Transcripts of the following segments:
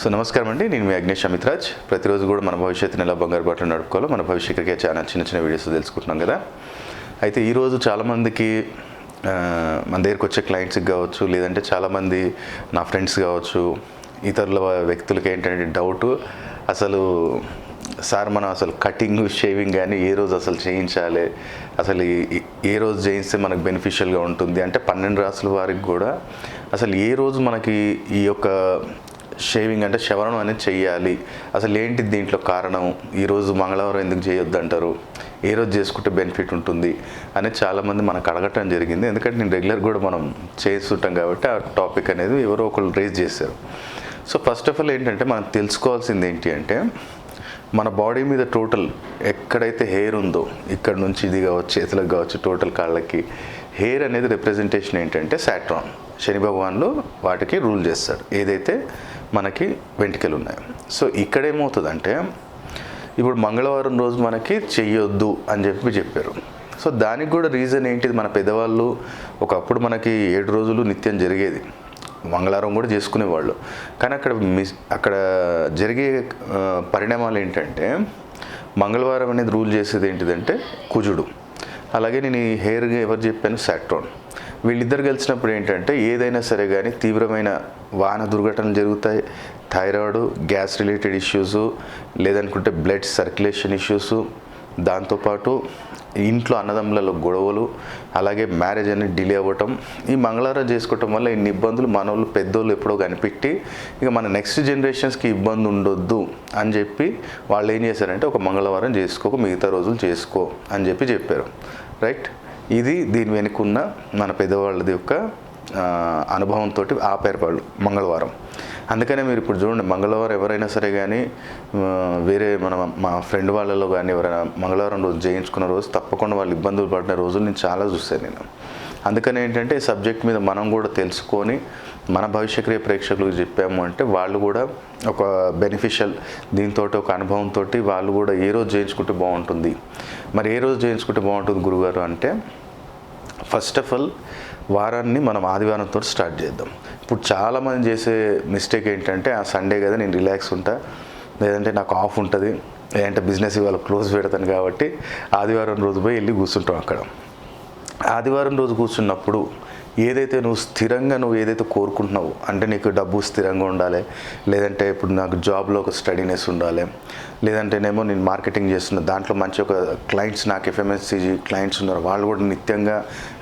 So నమస్కారం అండి. నేను మీ అగ్నేష్ అమిత్రాజ్. ప్రతిరోజు కూడా మన భవిష్యత్తుని ఎలా బంగారు బాటలు నడుపుకోవాలో. మన భవిష్య క్రికెట్ చాలా చిన్న చిన్న వీడియోస్ తెలుసుకుంటున్నాం కదా. అయితే ఈరోజు చాలామందికి మన దగ్గరికి వచ్చే క్లయింట్స్కి కావచ్చు లేదంటే చాలామంది నా ఫ్రెండ్స్ కావచ్చు ఇతరుల వ్యక్తులకి ఏంటంటే డౌట్ అసలు సార్ మనం అసలు కటింగ్ షేవింగ్ కానీ ఏ రోజు అసలు చేయించాలి? అసలు ఏ రోజు చేయిస్తే మనకు బెనిఫిషియల్గా ఉంటుంది? అంటే పన్నెండు రాసుల వారికి కూడా అసలు ఏ రోజు మనకి ఈ యొక్క షేవింగ్ అంటే శవరణం అనేది చేయాలి అసలు ఏంటి దీంట్లో కారణం? ఈరోజు మంగళవారం ఎందుకు చేయొద్దు అంటారు ఏ రోజు చేసుకుంటే బెనిఫిట్ ఉంటుంది? అనేది చాలామంది మనకు అడగటం జరిగింది. ఎందుకంటే నేను రెగ్యులర్ కూడా మనం చేస్తుంటాం కాబట్టి ఆ టాపిక్ అనేది ఎవరో ఒకరు రేజ్ చేశారు. సో ఫస్ట్ ఆఫ్ ఆల్ ఏంటంటే మనం తెలుసుకోవాల్సింది ఏంటి అంటే మన బాడీ మీద టోటల్ ఎక్కడైతే హెయిర్ ఉందో ఇక్కడ నుంచి ఇది కావచ్చు చేతులకు కావచ్చు టోటల్ కాళ్ళకి హెయిర్ అనేది రిప్రజెంటేషన్ ఏంటంటే సాట్రాన్. శని భగవాన్లు వాటికి రూల్ చేస్తాడు ఏదైతే మనకి వెంట్రుకలు ఉన్నాయి. సో ఇక్కడ ఏమవుతుందంటే ఇప్పుడు మంగళవారం రోజు మనకి చెయ్యొద్దు అని చెప్పి చెప్పారు. సో దానికి కూడా రీజన్ ఏంటిది? మన పెద్దవాళ్ళు ఒకప్పుడు మనకి ఏడు రోజులు నిత్యం జరిగేది. మంగళవారం కూడా చేసుకునేవాళ్ళు. కానీ అక్కడ మిస్ అక్కడ జరిగే పరిణామాలు ఏంటంటే మంగళవారం అనేది రూల్ చేసేది ఏంటిదంటే కుజుడు. అలాగే నేను ఈ హెయిర్గా ఎవరు చెప్పాను? సాట్రోన్. వీళ్ళిద్దరు కలిసినప్పుడు ఏంటంటే ఏదైనా సరే కానీ తీవ్రమైన వాహన దుర్ఘటనలు జరుగుతాయి థైరాయిడ్ గ్యాస్ రిలేటెడ్ ఇష్యూస్ లేదనుకుంటే బ్లడ్ సర్క్యులేషన్ ఇష్యూస్ దాంతోపాటు ఇంట్లో అన్నదమ్ములలో గొడవలు అలాగే మ్యారేజ్ అనేది డిలే అవ్వటం ఈ మంగళవారం చేసుకోవటం వల్ల ఇన్ని ఇబ్బందులు మనోళ్ళు పెద్దోళ్ళు ఎప్పుడో కనిపెట్టి ఇక మన నెక్స్ట్ జనరేషన్స్కి ఇబ్బంది ఉండొద్దు అని చెప్పి వాళ్ళు ఏం చేశారంటే ఒక మంగళవారం చేసుకోక మిగతా రోజులు చేసుకో అని చెప్పి చెప్పారు. రైట్? ఇది దీని వెనుకున్న మన పెద్దవాళ్ళది యొక్క అనుభవంతో ఆపారు వాళ్ళు మంగళవారం. అందుకనే మీరు ఇప్పుడు చూడండి మంగళవారం ఎవరైనా సరే కానీ వేరే మన మా ఫ్రెండ్ వాళ్ళలో కానీ ఎవరైనా మంగళవారం రోజు చేయించుకున్న రోజు తప్పకుండా వాళ్ళు ఇబ్బందులు పడిన రోజులు నేను చాలా చూశాను నేను. అందుకని ఏంటంటే ఈ సబ్జెక్ట్ మీద మనం కూడా తెలుసుకొని మన భవిష్యక్రియ ప్రేక్షకులకు చెప్పాము అంటే వాళ్ళు కూడా ఒక బెనిఫిషియల్ దీంతో ఒక అనుభవంతో వాళ్ళు కూడా ఏ రోజు చేయించుకుంటే బాగుంటుంది. మరి ఏ రోజు చేయించుకుంటే బాగుంటుంది గురుగారు అంటే ఫస్ట్ ఆఫ్ ఆల్ వారాన్ని మనం ఆదివారంతో స్టార్ట్ చేద్దాం. ఇప్పుడు చాలామంది చేసే మిస్టేక్ ఏంటంటే ఆ సండే కదా నేను రిలాక్స్ ఉంటా లేదంటే నాకు ఆఫ్ ఉంటుంది లేదంటే బిజినెస్ ఇవాళ క్లోజ్ పెడతాను కాబట్టి ఆదివారం రోజు పోయి వెళ్ళి కూర్చుంటాం అక్కడ. ఆదివారం రోజు కూర్చున్నప్పుడు ఏదైతే నువ్వు స్థిరంగా నువ్వు ఏదైతే కోరుకుంటున్నావు అంటే నీకు డబ్బు స్థిరంగా ఉండాలి లేదంటే ఇప్పుడు నాకు జాబ్లో ఒక స్టడీనెస్ ఉండాలి లేదంటేనేమో నేను మార్కెటింగ్ చేస్తున్న దాంట్లో మంచి ఒక క్లయింట్స్ నాకు ఎఫ్ఎంఎస్సీజీ క్లయింట్స్ ఉన్నారు వాళ్ళు కూడా నిత్యంగా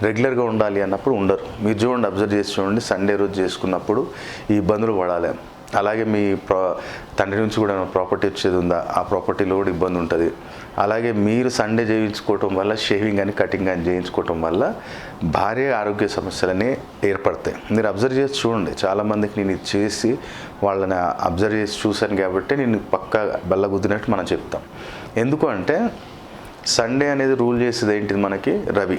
రెగ్యులర్గా ఉండాలి అన్నప్పుడు ఉండరు. మీరు చూడండి అబ్జర్వ్ చేసి చూడండి సండే రోజు చేసుకున్నప్పుడు ఈ ఇబ్బందులు పడాలి. అలాగే మీ ప్రా తండ్రి నుంచి కూడా ప్రాపర్టీ వచ్చేది ఉందా? ఆ ప్రాపర్టీలో కూడా ఇబ్బంది ఉంటుంది. అలాగే మీరు సండే చేయించుకోవటం వల్ల షేవింగ్ అని కటింగ్ అని చేయించుకోవటం వల్ల భారీ ఆరోగ్య సమస్యలని ఏర్పడతాయి. మీరు అబ్జర్వ్ చేసి చూడండి. చాలామందికి నేను ఇది చేసి వాళ్ళని అబ్జర్వ్ చేసి చూశాను కాబట్టి నేను పక్క బల్లగుద్దినట్టు మనం చెప్తాం. ఎందుకు అంటే సండే అనేది రూల్ చేసేది ఏంటిది మనకి? రవి.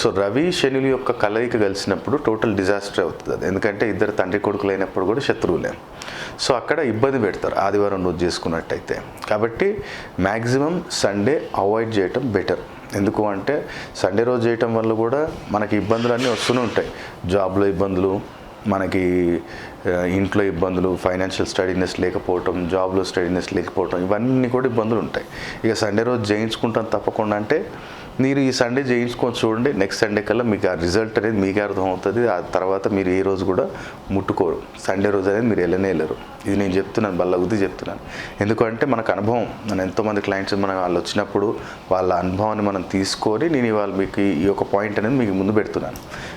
సో రవి శనులు యొక్క కలయిక కలిసినప్పుడు టోటల్ డిజాస్టర్ అవుతుంది అది. ఎందుకంటే ఇద్దరు తండ్రి కొడుకులు అయినప్పుడు కూడా శత్రువులే. సో అక్కడ ఇబ్బంది పెడతారు ఆదివారం రోజు చేసుకున్నట్టయితే. కాబట్టి మ్యాక్సిమం సండే అవాయిడ్ చేయటం బెటర్ ఎందుకు అంటే సండే రోజు చేయటం వల్ల కూడా మనకి ఇబ్బందులు అన్నీ వస్తూనే ఉంటాయి. జాబ్లో ఇబ్బందులు మనకి ఇంట్లో ఇబ్బందులు ఫైనాన్షియల్ స్టడీనెస్ లేకపోవటం జాబ్లో స్టడీనెస్ లేకపోవటం ఇవన్నీ కూడా ఇబ్బందులు ఉంటాయి. ఇక సండే రోజు చేయించుకుంటాం తప్పకుండా అంటే మీరు ఈ సండే చేయించుకొని చూడండి. నెక్స్ట్ సండే కల్లా మీకు ఆ రిజల్ట్ అనేది మీకే అర్థమవుతుంది. ఆ తర్వాత మీరు ఏ రోజు కూడా ముట్టుకోరు. సండే రోజు అనేది మీరు వెళ్ళనే వెళ్ళరు. ఇది నేను చెప్తున్నాను బల్ల ఉద్ది చెప్తున్నాను. ఎందుకంటే మనకు అనుభవం మన ఎంతోమంది క్లయింట్స్ మనం వాళ్ళు వచ్చినప్పుడు వాళ్ళ అనుభవాన్ని మనం తీసుకొని నేను ఇవాళ మీకు ఈ- యొక్క పాయింట్ అనేది మీకు ముందు పెడుతున్నాను.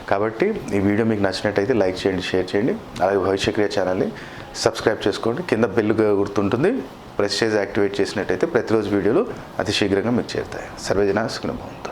కాబట్టి ఈ వీడియో మీకు నచ్చినట్టయితే లైక్ చేయండి షేర్ చేయండి. అలాగే భవిష్యక్రియ ఛానల్ని సబ్స్క్రైబ్ చేసుకోండి. కింద బెల్ గుర్తుంటుంది. ప్రెస్ చేసి యాక్టివేట్ చేసినట్టయితే ప్రతిరోజు వీడియోలు అతి శీఘ్రంగా మీకు చేరుతాయి. సర్వజన సుఖనభవంతో.